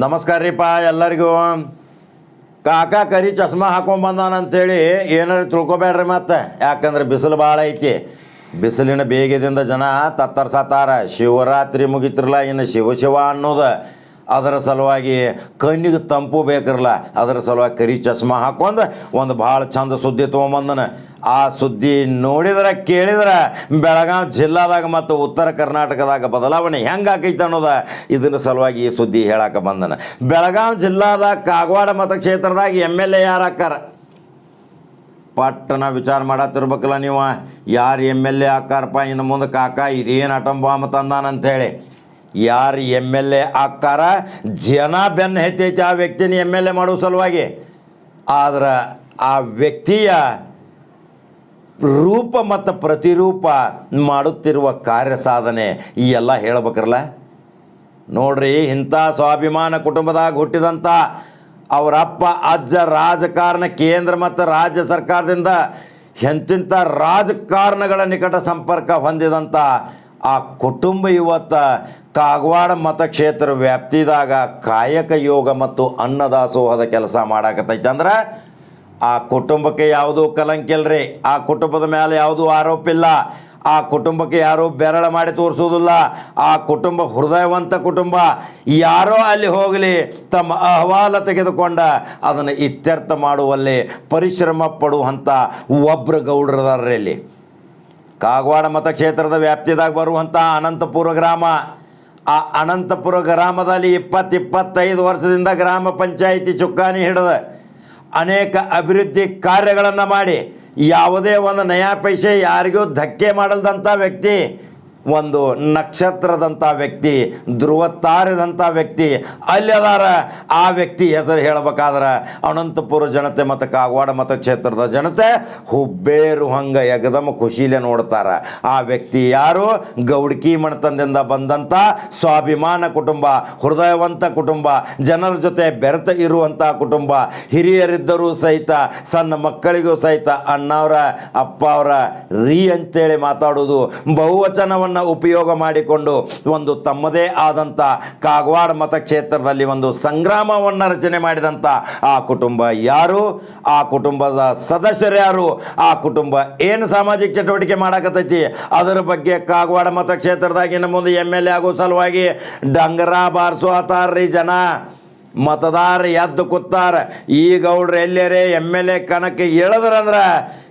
ನಮಸ್ಕಾರ ರೀಪಾ ಎಲ್ಲರಿಗೂ. ಕಾಕ ಕರಿ ಚಸ್ಮಾ ಹಾಕೊಂಡ್ ಏನಾರು ತಿಳ್ಕೊಬೇಡ್ರಿ ಮತ್ತೆ. ಯಾಕಂದ್ರೆ ಬಿಸಿಲು ಭಾಳ ಐತಿ. ಬಿಸಿಲಿನ ಬೇಗದಿಂದ ಜನ ತತ್ತರ್ಸತ್ತಾರ ಶಿವರಾತ್ರಿ ಮುಗಿತಿರಲ್ಲ ಇನ್ನು ಶಿವ ಶಿವ ಅನ್ನೋದು. ಅದರ ಸಲುವಾಗಿ ಕಣ್ಣಿಗೆ ತಂಪು ಬೇಕಿರಲ್ಲ ಅದರ ಸಲುವಾಗಿ ಕರಿ ಚಸ್ಮ ಹಾಕೊಂಡು ಒಂದು ಭಾಳ ಚಂದ ಸುದ್ದಿ ತೊಗೊಂಬಂದನು. ಆ ಸುದ್ದಿ ನೋಡಿದ್ರೆ, ಕೇಳಿದ್ರೆ ಬೆಳಗಾವಿ ಜಿಲ್ಲಾದಾಗ ಮತ್ತು ಉತ್ತರ ಕರ್ನಾಟಕದಾಗ ಬದಲಾವಣೆ ಹೆಂಗೆ ಆಕೈತೆ ಅನ್ನೋದ ಇದನ್ನ ಸಲುವಾಗಿ ಈ ಸುದ್ದಿ ಹೇಳಕ್ಕೆ ಬಂದನು. ಬೆಳಗಾವಿ ಜಿಲ್ಲಾದಾಗ ಕಾಗವಾಡ ಮತಕ್ಷೇತ್ರದಾಗ ಎಂ ಎಲ್ ಎ ಯಾರು ಪಟ್ಟಣ ವಿಚಾರ ಮಾಡತ್ತಿರ್ಬೇಕಲ್ಲ ನೀವು. ಯಾರು ಎಂ ಎಲ್ ಎ ಹಾಕಾರಪ್ಪ ಇನ್ನು ಮುಂದೆ ಕಾಕ ಇದೇನು ಅಂತ ತಂದಾನಂಥೇಳಿ ಯಾರು ಎಂ ಎಲ್ ಎ ಆಕ್ಕಾರ ಜನ ಬೆನ್ನ ಹೆತ್ತೈತಿ ಆ ವ್ಯಕ್ತಿನ ಎಂ ಎಲ್ ಎ ಮಾಡೋ ಸಲುವಾಗಿ. ಆದ್ರೆ ಆ ವ್ಯಕ್ತಿಯ ರೂಪ ಮತ್ತು ಪ್ರತಿರೂಪ ಮಾಡುತ್ತಿರುವ ಕಾರ್ಯ ಸಾಧನೆ ಈ ಎಲ್ಲ ಹೇಳ್ಬೇಕ್ರಲ್ಲ? ನೋಡ್ರಿ, ಇಂಥ ಸ್ವಾಭಿಮಾನ ಕುಟುಂಬದಾಗ ಹುಟ್ಟಿದಂಥ ಅವರಪ್ಪ ಅಜ್ಜ, ರಾಜಕಾರಣ, ಕೇಂದ್ರ ಮತ್ತು ರಾಜ್ಯ ಸರ್ಕಾರದಿಂದ ಎಂತಿಂಥ ರಾಜಕಾರಣಗಳ ನಿಕಟ ಸಂಪರ್ಕ ಹೊಂದಿದಂಥ ಆ ಕುಟುಂಬ ಇವತ್ತ ಕಾಗವಾಡ ಮತಕ್ಷೇತ್ರ ವ್ಯಾಪ್ತಿದಾಗ ಕಾಯಕ ಯೋಗ ಮತ್ತು ಅನ್ನದಾಸೋಹದ ಕೆಲಸ ಮಾಡಾಕತ್ತೈತೆ. ಅಂದ್ರೆ ಆ ಕುಟುಂಬಕ್ಕೆ ಯಾವುದೂ ಕಲಂಕಿಲ್ರಿ ಆ ಕುಟುಂಬದ ಮೇಲೆ ಯಾವುದೂ ಆರೋಪ ಇಲ್ಲ. ಆ ಕುಟುಂಬಕ್ಕೆ ಯಾರೂ ಬೆರಳ ಮಾಡಿ ತೋರಿಸೋದಿಲ್ಲ. ಆ ಕುಟುಂಬ ಹೃದಯವಂತ ಕುಟುಂಬ. ಯಾರೋ ಅಲ್ಲಿ ಹೋಗಲಿ, ತಮ್ಮ ಅಹವಾಲ ತೆಗೆದುಕೊಂಡ ಅದನ್ನು ಇತ್ಯರ್ಥ ಮಾಡುವಲ್ಲಿ ಪರಿಶ್ರಮ ಪಡುವಂಥ ಒಬ್ಬರು ಗೌಡ್ರದಾರ್ರಿ ಇಲ್ಲಿ. ಕಾಗವಾಡ ಮತಕ್ಷೇತ್ರದ ವ್ಯಾಪ್ತಿದಾಗ ಬರುವಂಥ ಅನಂತಪುರ ಗ್ರಾಮ. ಆ ಅನಂತಪುರ ಗ್ರಾಮದಲ್ಲಿ ಇಪ್ಪತ್ತು ಇಪ್ಪತ್ತೈದು ವರ್ಷದಿಂದ ಗ್ರಾಮ ಪಂಚಾಯಿತಿ ಚುಕ್ಕಾಣಿ ಹಿಡಿದ ಅನೇಕ ಅಭಿವೃದ್ಧಿ ಕಾರ್ಯಗಳನ್ನು ಮಾಡಿ, ಯಾವುದೇ ಒಂದು ನಯಾ ಪೈಸೆ ಯಾರಿಗೂ ಧಕ್ಕೆ ಮಾಡಲ್ದಂಥ ವ್ಯಕ್ತಿ ಒಂದು ನಕ್ಷತ್ರದಂಥ ವ್ಯಕ್ತಿ ಧ್ರುವತಾರದಂಥ ವ್ಯಕ್ತಿ ಅಲ್ಲಿ ಅದಾರ ಆ ವ್ಯಕ್ತಿ ಹೆಸರು ಹೇಳಬೇಕಾದ್ರೆ ಅನಂತಪುರ ಜನತೆ ಮತ್ತು ಕಾಗವಾಡ ಮತಕ್ಷೇತ್ರದ ಜನತೆ ಹುಬ್ಬೇರು ಹಂಗ ಯಗದಮ ಖುಷಿಲೇ ನೋಡ್ತಾರೆ. ಆ ವ್ಯಕ್ತಿ ಯಾರು? ಗೌಡ್ಕಿ ಮಣತನದಿಂದ ಬಂದಂಥ ಸ್ವಾಭಿಮಾನ ಕುಟುಂಬ, ಹೃದಯವಂತ ಕುಟುಂಬ, ಜನರ ಜೊತೆ ಬೆರೆತ ಇರುವಂಥ ಕುಟುಂಬ, ಹಿರಿಯರಿದ್ದರೂ ಸಹಿತ, ಸಣ್ಣ ಮಕ್ಕಳಿಗೂ ಸಹಿತ, ಅಣ್ಣವರ ಅಪ್ಪ ಅವರ ರೀ ಅಂತೇಳಿ ಮಾತಾಡೋದು ಬಹುವಚನವನ್ನು ಉಪಯೋಗ ಮಾಡಿಕೊಂಡು ಒಂದು ತಮ್ಮದೇ ಆದಂಥ ಕಾಗವಾಡ ಮತಕ್ಷೇತ್ರದಲ್ಲಿ ಒಂದು ಸಂಗ್ರಾಮವನ್ನು ರಚನೆ ಮಾಡಿದಂಥ ಆ ಕುಟುಂಬ ಯಾರು? ಆ ಕುಟುಂಬದ ಸದಸ್ಯರು ಯಾರು? ಆ ಕುಟುಂಬ ಏನು ಸಾಮಾಜಿಕ ಚಟುವಟಿಕೆ ಮಾಡಕತ್ತೈತಿ? ಅದರ ಬಗ್ಗೆ ಕಾಗವಾಡ ಮತಕ್ಷೇತ್ರದಾಗಿನ ಮುಂದೆ ಎಂ ಎಲ್ ಎ ಆಗೋ ಸಲುವಾಗಿ ಡಂಗರ ಬಾರಿಸೋ ಹತ್ತಾರ್ರಿ ಜನ. ಮತದಾರ ಎದ್ದು ಕೂತಾರ. ಈ ಗೌಡ್ರು ಎಲ್ಲರೇ ಎಂ ಎಲ್ ಎ ಕಣಕ್ಕೆ ಇಳಿದ್ರಂದ್ರೆ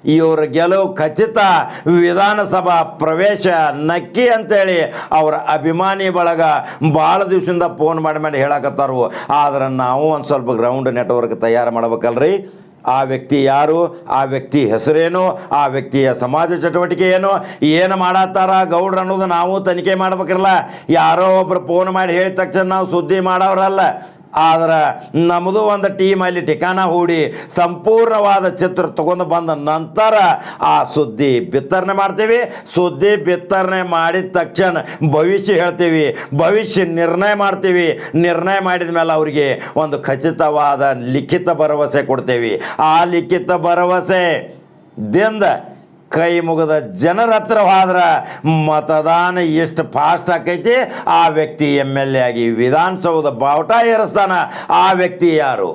ಇವ್ರ ಗೆಲುವು ಖಚಿತ ವಿಧಾನಸಭಾ ಪ್ರವೇಶ ನಕ್ಕಿ ಅಂತೇಳಿ ಅವರ ಅಭಿಮಾನಿ ಬಳಗ ಭಾಳ ದಿವಸದಿಂದ ಫೋನ್ ಮಾಡಿ ಮೇಲೆ ಹೇಳಕತ್ತಾರು. ಆದ್ರೆ ನಾವು ಒಂದು ಸ್ವಲ್ಪ ಗ್ರೌಂಡ್ ನೆಟ್ವರ್ಕ್ ತಯಾರು ಮಾಡ್ಬೇಕಲ್ರಿ. ಆ ವ್ಯಕ್ತಿ ಯಾರು? ಆ ವ್ಯಕ್ತಿ ಹೆಸರೇನು? ಆ ವ್ಯಕ್ತಿಯ ಸಮಾಜ ಚಟುವಟಿಕೆ ಏನು? ಏನು ಮಾಡತ್ತಾರ ಗೌಡ್ರು ಅನ್ನೋದು ನಾವು ತನಿಖೆ ಮಾಡ್ಬೇಕಿರಲ್ಲ. ಯಾರೋ ಒಬ್ರು ಫೋನ್ ಮಾಡಿ ಹೇಳಿದ ತಕ್ಷಣ ನಾವು ಸುದ್ದಿ ಮಾಡೋರಲ್ಲ. ಆದ್ರೆ ನಮ್ಮದು ಒಂದು ಟೀಮ್ ಅಲ್ಲಿ ಠಿಕಾಣ ಹೂಡಿ ಸಂಪೂರ್ಣವಾದ ಚಿತ್ರ ತಗೊಂಡು ಬಂದ ನಂತರ ಆ ಸುದ್ದಿ ಬಿತ್ತರಣೆ ಮಾಡ್ತೀವಿ. ಸುದ್ದಿ ಬಿತ್ತರಣೆ ಮಾಡಿದ ತಕ್ಷಣ ಭವಿಷ್ಯ ಹೇಳ್ತೀವಿ. ಭವಿಷ್ಯ ನಿರ್ಣಯ ಮಾಡ್ತೀವಿ. ನಿರ್ಣಯ ಮಾಡಿದ ಮೇಲೆ ಅವರಿಗೆ ಒಂದು ಖಚಿತವಾದ ಲಿಖಿತ ಭರವಸೆ ಕೊಡ್ತೇವೆ. ಆ ಲಿಖಿತ ಭರವಸೆ ದಿಂದ ಕೈ ಮುಗದ ಜನರ ಹತ್ರ ಹೋದ್ರೆ ಮತದಾನ ಎಷ್ಟು ಫಾಸ್ಟ್ ಆಕೈತಿ? ಆ ವ್ಯಕ್ತಿ ಎಂ ಎಲ್ ಎ ಆಗಿ ವಿಧಾನಸೌಧ ಬಾವುಟ ಏರಿಸ್ತಾನ. ಆ ವ್ಯಕ್ತಿ ಯಾರು?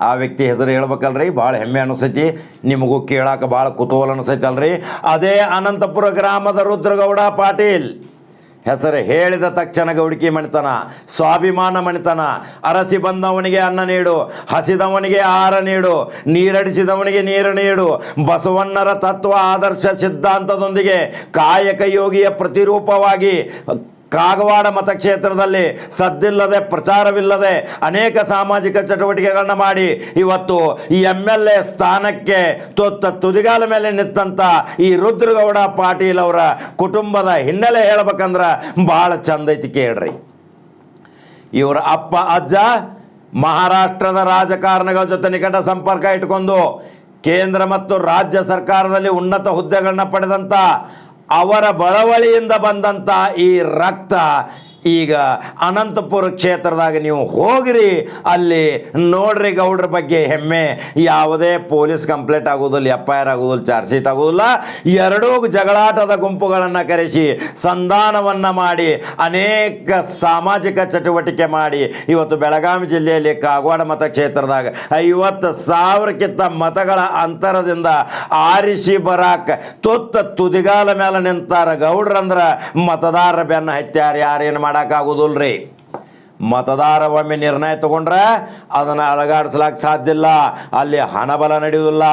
ಆ ವ್ಯಕ್ತಿ ಹೆಸರು ಹೇಳ್ಬೇಕಲ್ರಿ, ಭಾಳ ಹೆಮ್ಮೆ ಅನಿಸೈತಿ. ನಿಮಗೂ ಕೇಳಾಕ ಭಾಳ ಕುತೂಹಲ ಅನಿಸೈತಲ್ರಿ. ಅದೇ ಅನಂತಪುರ ಗ್ರಾಮದ ರುದ್ರಗೌಡ ಪಾಟೀಲ್. ಹೆಸರು ಹೇಳಿದ ತಕ್ಷಣ ಗೌಡಿಕೆ ಮಣಿತನ, ಸ್ವಾಭಿಮಾನ ಮಣಿತನ. ಅರಸಿ ಬಂದವನಿಗೆ ಅನ್ನ ನೀಡು, ಹಸಿದವನಿಗೆ ಆಹಾರ ನೀಡು, ನೀರಡಿಸಿದವನಿಗೆ ನೀರು ನೀಡು. ಬಸವಣ್ಣರ ತತ್ವ, ಆದರ್ಶ, ಸಿದ್ಧಾಂತದೊಂದಿಗೆ ಕಾಯಕ ಯೋಗಿಯ ಪ್ರತಿರೂಪವಾಗಿ ಕಾಗವಾಡ ಮತಕ್ಷೇತ್ರದಲ್ಲಿ ಸದ್ದಿಲ್ಲದೆ ಪ್ರಚಾರವಿಲ್ಲದೆ ಅನೇಕ ಸಾಮಾಜಿಕ ಚಟುವಟಿಕೆಗಳನ್ನ ಮಾಡಿ ಇವತ್ತು ಈ ಎಂ ಎಲ್ ಎ ಸ್ಥಾನಕ್ಕೆ ತೊತ್ತ ತುದಿಗಾಲ ಮೇಲೆ ನಿಂತಂಥ ಈ ರುದ್ರಗೌಡ ಪಾಟೀಲ್ ಅವರ ಕುಟುಂಬದ ಹಿನ್ನೆಲೆ ಹೇಳ್ಬೇಕಂದ್ರೆ ಭಾಳ ಚಂದ ಐತಿ ಕೇಳ್ರಿ. ಇವರ ಅಪ್ಪ, ಅಜ್ಜ, ಮಹಾರಾಷ್ಟ್ರದ ರಾಜಕಾರಣಗಳ ಜೊತೆ ನಿಕಟ ಸಂಪರ್ಕ ಇಟ್ಕೊಂಡು ಕೇಂದ್ರ ಮತ್ತು ರಾಜ್ಯ ಸರ್ಕಾರದಲ್ಲಿ ಉನ್ನತ ಹುದ್ದೆಗಳನ್ನ ಪಡೆದಂಥ ಅವರ ಬಳವಳಿಯಿಂದ ಬಂದಂಥ ಈ ರಕ್ತ ಈಗ ಅನಂತಪುರ ಕ್ಷೇತ್ರದಾಗ ನೀವು ಹೋಗ್ರಿ, ಅಲ್ಲಿ ನೋಡ್ರಿ ಗೌಡ್ರ ಬಗ್ಗೆ ಹೆಮ್ಮೆ. ಯಾವುದೇ ಪೊಲೀಸ್ ಕಂಪ್ಲೇಂಟ್ ಆಗೋದಿಲ್ಲ ಎಫ್ ಐ ಆರ್ ಆಗೋದಿಲ್ಲ, ಚಾರ್ಜ್ ಶೀಟ್ ಆಗೋದಿಲ್ಲ. ಎರಡೂ ಜಗಳಾಟದ ಗುಂಪುಗಳನ್ನು ಕರೆಸಿ ಸಂಧಾನವನ್ನು ಮಾಡಿ, ಅನೇಕ ಸಾಮಾಜಿಕ ಚಟುವಟಿಕೆ ಮಾಡಿ. ಇವತ್ತು ಬೆಳಗಾವಿ ಜಿಲ್ಲೆಯಲ್ಲಿ ಕಾಗವಾಡ ಮತಕ್ಷೇತ್ರದಾಗ ಐವತ್ತು ಸಾವಿರಕ್ಕಿಂತ ಮತಗಳ ಅಂತರದಿಂದ ಆರಿಸಿ ಬರಾಕ್ ತುತ್ತ ತುದಿಗಾಲ ಮೇಲೆ ನಿಂತಾರ ಗೌಡ್ರಂದ್ರ ಮತದಾರರ ಬೆನ್ನ ಹತ್ಯಾರ, ಯಾರೇನು ಮಾಡೋಕ್ಕಾಗೋದಿಲ್ರಿ? ಮತದಾರ ಒಮ್ಮೆ ನಿರ್ಣಯ ತಗೊಂಡ್ರೆ ಅದನ್ನು ಅಲಗಾಡಿಸ್ಲಾಕ ಸಾಧ್ಯ ಇಲ್ಲ. ಅಲ್ಲಿ ಹಣಬಲ ನಡೆಯುವುದಿಲ್ಲ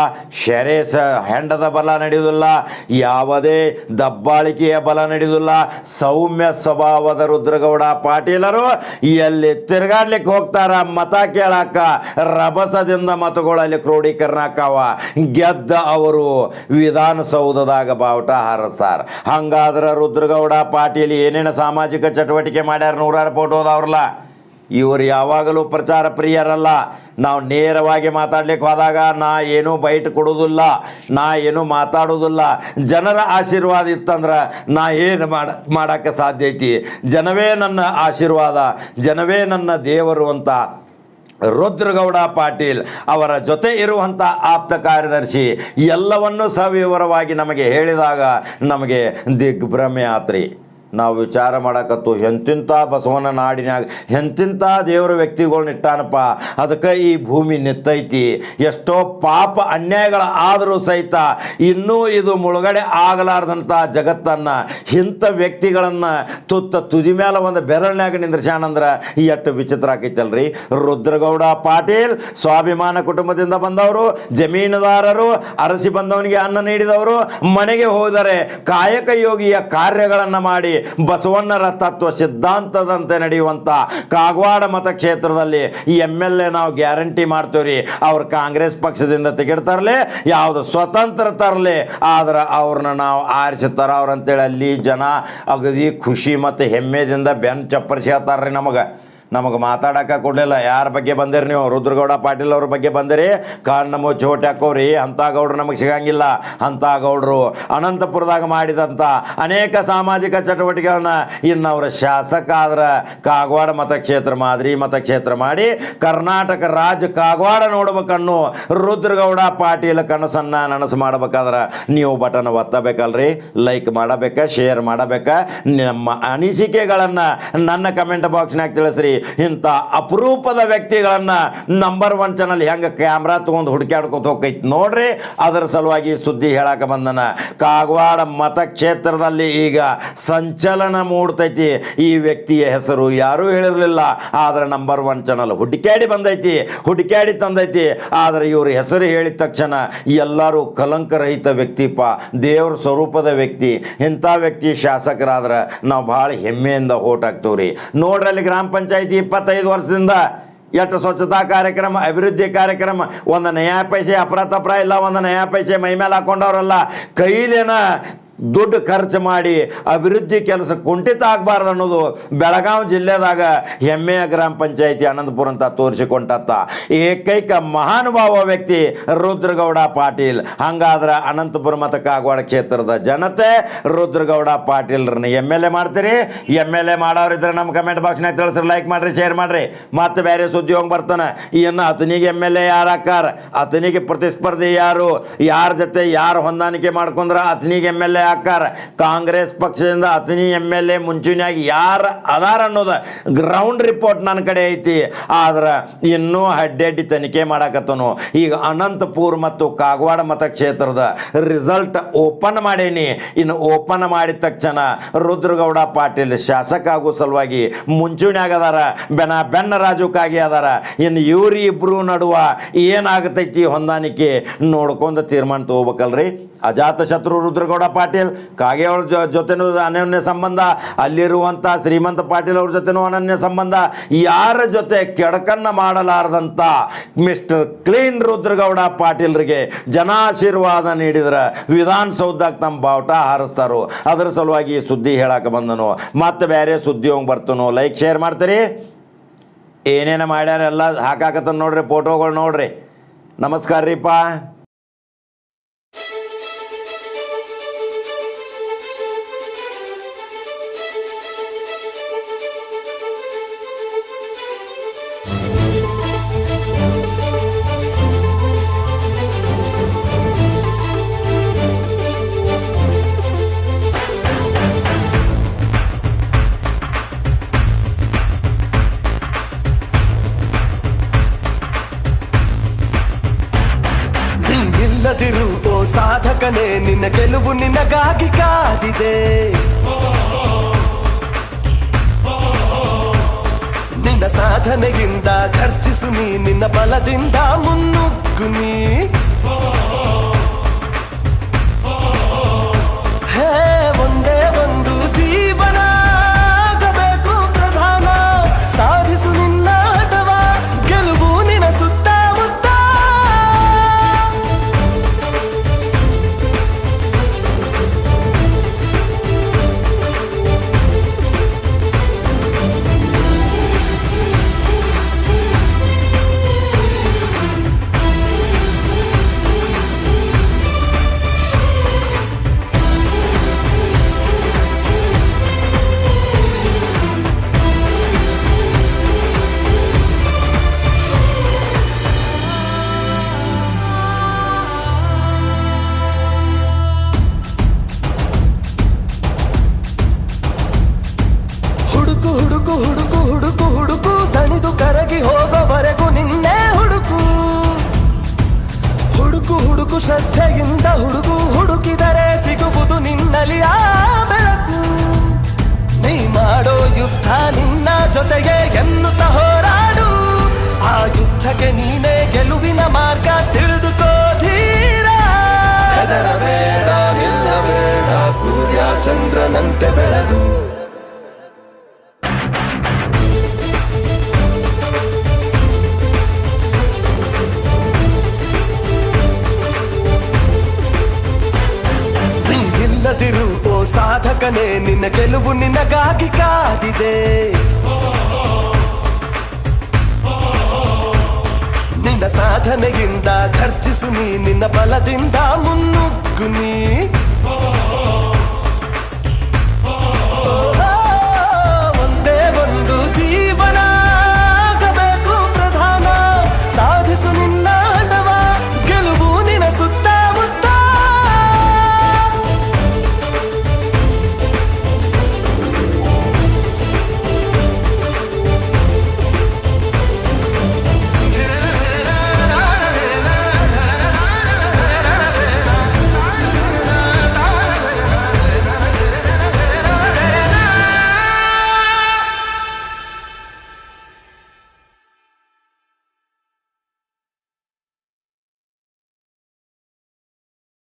ಶೆರೆ ಸ ಹೆಂಡದ ಬಲ ನಡೆಯುವುದಿಲ್ಲ, ಯಾವುದೇ ದಬ್ಬಾಳಿಕೆಯ ಬಲ ನಡೆಯುವುದಿಲ್ಲ. ಸೌಮ್ಯ ಸ್ವಭಾವದ ರುದ್ರಗೌಡ ಪಾಟೀಲರು ಎಲ್ಲಿ ತಿರುಗಾಡ್ಲಿಕ್ಕೆ ಹೋಗ್ತಾರ? ಮತ ಕೇಳಾಕ, ರಭಸದಿಂದ ಮತಗಳಲ್ಲಿ ಕ್ರೋಢೀಕರಣ ಆಕಾವ ಗೆದ್ದ ಅವರು ವಿಧಾನಸೌಧದಾಗ ಬಾವುಟ ಹಾರಿಸ್ತಾರ. ಹಂಗಾದ್ರೆ ರುದ್ರಗೌಡ ಪಾಟೀಲ್ ಏನೇನು ಸಾಮಾಜಿಕ ಚಟುವಟಿಕೆ ಮಾಡ್ಯಾರ ನೂರಾರು ಫೋಟೋ ಅದಾವ್ರಲ್ಲ. ಇವರು ಯಾವಾಗಲೂ ಪ್ರಚಾರ ಪ್ರಿಯರಲ್ಲ. ನಾವು ನೇರವಾಗಿ ಮಾತಾಡ್ಲಿಕ್ಕೆ ಹೋದಾಗ ನಾ ಏನೂ ಬೈಟ್ ಕೊಡೋದಿಲ್ಲ ನಾ ಏನೂ ಮಾತಾಡೋದಿಲ್ಲ ಜನರ ಆಶೀರ್ವಾದ ಇತ್ತಂದ್ರೆ ನಾ ಏನು ಮಾಡ, ಮಾಡೋಕ್ಕೆ ಸಾಧ್ಯ ಐತಿ? ಜನವೇ ನನ್ನ ಆಶೀರ್ವಾದ, ಜನವೇ ನನ್ನ ದೇವರು ಅಂತ ರುದ್ರಗೌಡ ಪಾಟೀಲ್ ಅವರ ಜೊತೆ ಇರುವಂಥ ಆಪ್ತ ಕಾರ್ಯದರ್ಶಿ ಎಲ್ಲವನ್ನೂ ಸವಿವರವಾಗಿ ನಮಗೆ ಹೇಳಿದಾಗ ನಮಗೆ ದಿಗ್ಭ್ರಮೆ ಆತ್ರಿ. ನಾವು ವಿಚಾರ ಮಾಡಕತ್ತು ಎಂತಿಂಥ ಬಸವನ ನಾಡಿನಾಗ ಎಂತಿಂಥ ದೇವರ ವ್ಯಕ್ತಿಗಳನ್ನ ಇಟ್ಟಾನಪ್ಪ, ಅದಕ್ಕೆ ಈ ಭೂಮಿ ನಿತ್ತೈತಿ, ಎಷ್ಟೋ ಪಾಪ ಅನ್ಯಾಯಗಳ ಆದರೂ ಸಹಿತ ಇನ್ನೂ ಇದು ಮುಳುಗಡೆ ಆಗಲಾರ್ದಂಥ ಜಗತ್ತನ್ನು, ಇಂಥ ವ್ಯಕ್ತಿಗಳನ್ನು ತುತ್ತ ತುದಿ ಮೇಲೆ ಒಂದು ಬೆರಳಿನಾಗ ಈ ಎಷ್ಟು ವಿಚಿತ್ರ ಆಕೈತಲ್ರಿ. ರುದ್ರಗೌಡ ಪಾಟೀಲ್, ಸ್ವಾಭಿಮಾನ ಕುಟುಂಬದಿಂದ ಬಂದವರು, ಜಮೀನುದಾರರು, ಅರಸಿ ಬಂದವನಿಗೆ ಅನ್ನ ನೀಡಿದವರು, ಮನೆಗೆ ಹೋದರೆ ಕಾಯಕ ಯೋಗಿಯ ಕಾರ್ಯಗಳನ್ನು ಮಾಡಿ ಬಸವಣ್ಣರ ತತ್ವ ಸಿದ್ಧಾಂತದಂತೆ ನಡೆಯುವಂಥ ಕಾಗವಾಡ ಮತಕ್ಷೇತ್ರದಲ್ಲಿ ಈ ಎಂ ಎಲ್ ಎ ನಾವು ಗ್ಯಾರಂಟಿ ಮಾಡ್ತೀವ್ರಿ. ಅವ್ರು ಕಾಂಗ್ರೆಸ್ ಪಕ್ಷದಿಂದ ಟಿಕೆಟ್ ತರಲಿ, ಯಾವುದು ಸ್ವತಂತ್ರ ತರಲಿ, ಆದ್ರೆ ಅವ್ರನ್ನ ನಾವು ಆರಿಸುತ್ತಾರ ಅವ್ರಂತೇಳಿ ಅಲ್ಲಿ ಜನ ಅಗದಿ ಖುಷಿ ಮತ್ತು ಹೆಮ್ಮೆದಿಂದ ಬೆನ್ ಚಪ್ಪರಿಸಿ ಹೇಳ್ತಾರ್ರಿ ನಮಗೆ. ನಮಗೆ ಮಾತಾಡಕ್ಕೆ ಕೊಡಲಿಲ್ಲ. ಯಾರ ಬಗ್ಗೆ ಬಂದಿರಿ ನೀವು? ರುದ್ರಗೌಡ ಪಾಟೀಲ್ ಅವ್ರ ಬಗ್ಗೆ ಬಂದಿರಿ? ಕಾರ್ ನಮ್ಮ ಚೋಟ್ ಹಾಕೋರಿ. ಅಂಥ ಗೌಡ್ರು ನಮಗೆ ಸಿಗಂಗಿಲ್ಲ. ಅಂಥ ಗೌಡ್ರು ಅನಂತಪುರದಾಗ ಮಾಡಿದಂಥ ಅನೇಕ ಸಾಮಾಜಿಕ ಚಟುವಟಿಕೆಗಳನ್ನ ಇನ್ನು ಅವರ ಶಾಸಕ ಆದ್ರೆ ಕಾಗವಾಡ ಮತಕ್ಷೇತ್ರ ಮಾದರಿ ಮತಕ್ಷೇತ್ರ ಮಾಡಿ ಕರ್ನಾಟಕ ರಾಜ ಕಾಗವಾಡ ನೋಡ್ಬೇಕನ್ನು ರುದ್ರಗೌಡ ಪಾಟೀಲ್ ಕನಸನ್ನು ನನಸು ಮಾಡ್ಬೇಕಾದ್ರೆ ನೀವು ಬಟನ್ ಒತ್ತಬೇಕಲ್ರಿ. ಲೈಕ್ ಮಾಡಬೇಕ, ಶೇರ್ ಮಾಡಬೇಕ, ನಮ್ಮ ಅನಿಸಿಕೆಗಳನ್ನು ನನ್ನ ಕಮೆಂಟ್ ಬಾಕ್ಸ್ನಾಗ ತಿಳಿಸ್ರಿ. ಇಂಥ ಅಪರೂಪದ ವ್ಯಕ್ತಿಗಳನ್ನು ನಂಬರ್ ಒನ್ ಚಾನಲ್ ಹೆಂಗೆ ಕ್ಯಾಮ್ರಾ ತೊಗೊಂಡು ಹುಡುಕ್ಯಾಡ್ಕೊತ ಹೋಗೈತಿ ನೋಡ್ರಿ. ಅದರ ಸಲುವಾಗಿ ಸುದ್ದಿ ಹೇಳಕ ಬಂದನ. ಕಾಗವಾಡ ಮತಕ್ಷೇತ್ರದಲ್ಲಿ ಈಗ ಸಂಚಲನ ಮೂಡ್ತೈತಿ. ಈ ವ್ಯಕ್ತಿಯ ಹೆಸರು ಯಾರೂ ಹೇಳಿರಲಿಲ್ಲ. ಆದರೆ ನಂಬರ್ ಒನ್ ಚಾನಲ್ ಹುಡುಕ್ಯಾಡಿ ಬಂದೈತಿ. ಹುಡುಕ್ಯಾಡಿ ತಂದೈತಿ. ಆದರೆ ಇವ್ರ ಹೆಸರು ಹೇಳಿದ ತಕ್ಷಣ ಎಲ್ಲರೂ ಕಲಂಕರಹಿತ ವ್ಯಕ್ತಿಪ್ಪ ದೇವ್ರ ಸ್ವರೂಪದ ವ್ಯಕ್ತಿ. ಇಂಥ ವ್ಯಕ್ತಿ ಶಾಸಕರಾದ್ರೆ ನಾವು ಭಾಳ ಹೆಮ್ಮೆಯಿಂದ ಓಟ್ ಹಾಕ್ತೀವ್ರಿ. ನೋಡ್ರಲ್ಲಿ ಗ್ರಾಮ ಪಂಚಾಯತಿ ಇಪ್ಪತ್ತೈದು ವರ್ಷದಿಂದ ಎಷ್ಟು ಸ್ವಚ್ಛತಾ ಕಾರ್ಯಕ್ರಮ, ಅಭಿವೃದ್ಧಿ ಕಾರ್ಯಕ್ರಮ ಒಂದು ನಯಾ ಪೈಸೆ ಅಪರಾತಪ್ರ ಇಲ್ಲ ಒಂದು ನಯಾ ಪೈಸೆ ಮೈ ಮೇಲೆ ಹಾಕೊಂಡವ್ರಲ್ಲ. ಕೈಲೇನ ದುಡ್ಡು ಖರ್ಚು ಮಾಡಿ ಅಭಿವೃದ್ಧಿ ಕೆಲಸ ಕುಂಠಿತ ಆಗಬಾರ್ದು ಅನ್ನೋದು ಬೆಳಗಾವಿ ಜಿಲ್ಲೆದಾಗ ಹೆಮ್ಮೆಯ ಗ್ರಾಮ ಪಂಚಾಯತಿ ಅನಂತಪುರ ಅಂತ ತೋರಿಸಿಕೊಂಡತ್ತ ಏಕೈಕ ಮಹಾನುಭಾವ ವ್ಯಕ್ತಿ ರುದ್ರಗೌಡ ಪಾಟೀಲ್. ಹಂಗಾದ್ರೆ ಅನಂತಪುರ ಮತ್ತು ಕಾಗವಾಡ ಕ್ಷೇತ್ರದ ಜನತೆ ರುದ್ರಗೌಡ ಪಾಟೀಲ್ರನ್ನ ಎಂ ಎಲ್ ಎ ಮಾಡ್ತೀರಿ? ಎಂ ಎಲ್ ಎ ಮಾಡೋರಿದ್ರೆ ನಮ್ಮ ಕಮೆಂಟ್ ಬಾಕ್ಸ್ನಾಗ ತಿಳಿಸ್ರಿ ಲೈಕ್ ಮಾಡಿರಿ ಶೇರ್ ಮಾಡಿರಿ. ಮತ್ತೆ ಬೇರೆ ಸುದ್ದಿ ಹೋಗಿ ಬರ್ತಾನೆ. ಇನ್ನು ಅತನಿಗೆ ಎಂ ಎಲ್ ಎ ಯಾರು ಹಾಕಾರ ಅತನಿಗೆ ಪ್ರತಿಸ್ಪರ್ಧಿ ಯಾರು? ಯಾರ ಜೊತೆ ಯಾರು ಹೊಂದಾಣಿಕೆ ಮಾಡ್ಕೊಂಡ್ರ ಆತನಿಗೆ ಎಂ ಎಲ್ ಎ ಹಾಕಾರ ಕಾಂಗ್ರೆಸ್ ಪಕ್ಷದಿಂದ ಅತನಿ ಎಂ ಎಲ್ ಎ ಮುಂಚೂಣಿಯಾಗಿ ಯಾರು ಅದಾರ ಅನ್ನೋದು ಗ್ರೌಂಡ್ ರಿಪೋರ್ಟ್ ನನ್ನ ಕಡೆ ಐತಿ. ಆದ್ರೆ ಇನ್ನೂ ಅಡ್ಡಡ್ಡಿ ತನಿಖೆ ಮಾಡಾಕತ್ತನು. ಈಗ ಅನಂತಪುರ್ ಮತ್ತು ಕಾಗವಾಡ ಮತಕ್ಷೇತ್ರದ ರಿಸಲ್ಟ್ ಓಪನ್ ಮಾಡೇನಿ. ಇನ್ನು ಓಪನ್ ಮಾಡಿದ ತಕ್ಷಣ ರುದ್ರಗೌಡ ಪಾಟೀಲ್ ಶಾಸಕ ಆಗೋ ಸಲುವಾಗಿ ಮುಂಚೂಣಿಯಾಗ ಅದಾರ. ಬೆನ ಬೆನ್ನ ರಾಜುಕಾಗಿ ಅದಾರ. ಇನ್ನು ಇವ್ರಿ ಇಬ್ರು ನಡುವ ಏನಾಗತೈತಿ ಹೊಂದಾಣಿಕೆ ನೋಡ್ಕೊಂಡು ತೀರ್ಮಾನ ತಗೋಬೇಕಲ್ರಿ. ಅಜಾತ ಶತ್ರು ರುದ್ರಗೌಡ ಪಾಟೀಲ್. ಕಾಗೆ ಅವ್ರ ಜೊತೆನೂ ಅನನ್ಯ ಸಂಬಂಧ ಅಲ್ಲಿರುವಂಥ ಶ್ರೀಮಂತ ಪಾಟೀಲ್ ಅವ್ರ ಜೊತೆನೂ ಅನನ್ಯ ಸಂಬಂಧ. ಯಾರ ಜೊತೆ ಕೆಡಕನ್ನ ಮಾಡಲಾರದಂಥ ಮಿಸ್ಟರ್ ಕ್ಲೀನ್ ರುದ್ರಗೌಡ ಪಾಟೀಲ್ರಿಗೆ ಜನಾಶೀರ್ವಾದ ನೀಡಿದ್ರೆ ವಿಧಾನಸೌಧಕ್ಕೆ ತಮ್ಮ ಬಾವುಟ ಹಾರಿಸ್ತಾರೋ. ಅದರ ಸಲುವಾಗಿ ಈ ಸುದ್ದಿ ಹೇಳಕ್ಕೆ ಬಂದನು. ಮತ್ತೆ ಬೇರೆ ಸುದ್ದಿ ಹೋಗಿ ಬರ್ತನು. ಲೈಕ್ ಶೇರ್ ಮಾಡ್ತೀರಿ? ಏನೇನು ಮಾಡ್ಯಾರ ಎಲ್ಲ ಹಾಕಾಕತ್ತ ನೋಡ್ರಿ ಫೋಟೋಗಳು ನೋಡ್ರಿ. ನಮಸ್ಕಾರ ರೀಪ್ಪ ನಿಲ್ಲದಿರು ಓ ಸಾಧಕನೇ ನಿನ್ನ ಗೆಲುವು ನಿನಗಾಗಿ ಕಾದಿದೆ ನಿನ್ನ ಸಾಧನೆಯಿಂದ ಖರ್ಚಿಸು ನೀ ನಿನ್ನ ಬಲದಿಂದ ಮುನ್ನುಗ್ಗು ನೀ ನೀನೇ ಗೆಲುವಿನ ಮಾರ್ಗ ತಿಳಿದುಕೋ ಧೀರ. ಹೆದರಬೇಡ ನಿಲ್ಲಬೇಡ ಸೂರ್ಯ ಚಂದ್ರನಂತೆ ಬೆಳೆದು ಓ ಸಾಧಕನೇ, ನಿನ್ನ ಗೆಲುವು ನಿನಗಾಗಿ ಕಾದಿದೆ. ನಿನ್ನ ಸಾಧನೆಯಿಂದ ಖರ್ಚಿಸು ನೀ ನಿನ್ನ ಬಲದಿಂದ ಮುನ್ನುಗ್ಗು ನೀ